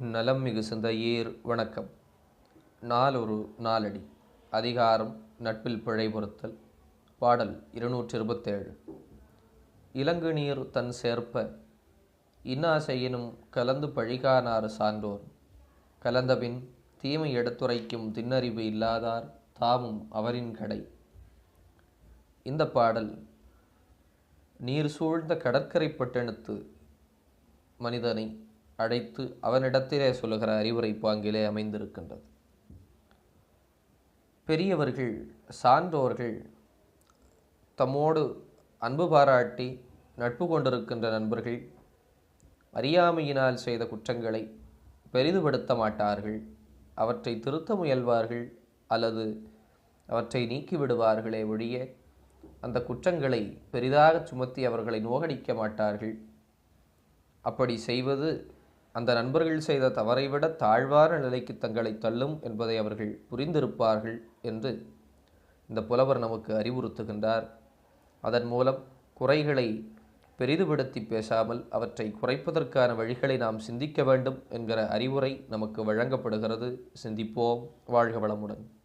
நலம் மிகு சிந்தையீர் வணக்கம். நாலொரு நாலடி அதிகாரம் நட்பில் பிழை பொறுத்தல். பாடல் இருநூற்றி இருபத்தேழு இலங்கு நீர் தன் சேர்ப்ப. இன்னாசையினும் கலந்து பழிகானாறு சான்றோர். கலந்தபின் தீமை எடுத்துரைக்கும் திண்ணறிவு இல்லாதார் தாமும் அவரின் கடை. இந்த பாடல் நீர் சூழ்ந்த கடற்கரை பட்டணத்து மனிதனை அழைத்து அவனிடத்திலே சொல்லுகிற அறிவுரை பாங்கிலே அமைந்திருக்கின்றது. பெரியவர்கள் சான்றோர்கள் தம்மோடு அன்பு பாராட்டி நட்பு கொண்டிருக்கின்ற நண்பர்கள் அறியாமையினால் செய்த குற்றங்களை பெரிதுபடுத்த மாட்டார்கள். அவற்றை திருத்த முயல்வார்கள் அல்லது அவற்றை நீக்கிவிடுவார்களே ஒழிய அந்த குற்றங்களை பெரிதாக சுமத்தி அவர்களை நோகடிக்க மாட்டார்கள். அப்படி செய்வது அந்த நண்பர்கள் செய்த தவறை விட தாழ்வான நிலைக்கு தங்களை தள்ளும் என்பதை அவர்கள் புரிந்திருப்பார்கள் என்று இந்த புலவர் நமக்கு அறிவுறுத்துகின்றார். அதன் மூலம் குறைகளை பெரிதுபடுத்தி பேசாமல் அவற்றை குறைப்பதற்கான வழிகளை நாம் சிந்திக்க வேண்டும் என்கிற அறிவுரை நமக்கு வழங்கப்படுகிறது. சிந்திப்போம். வாழ்க வளமுடன்.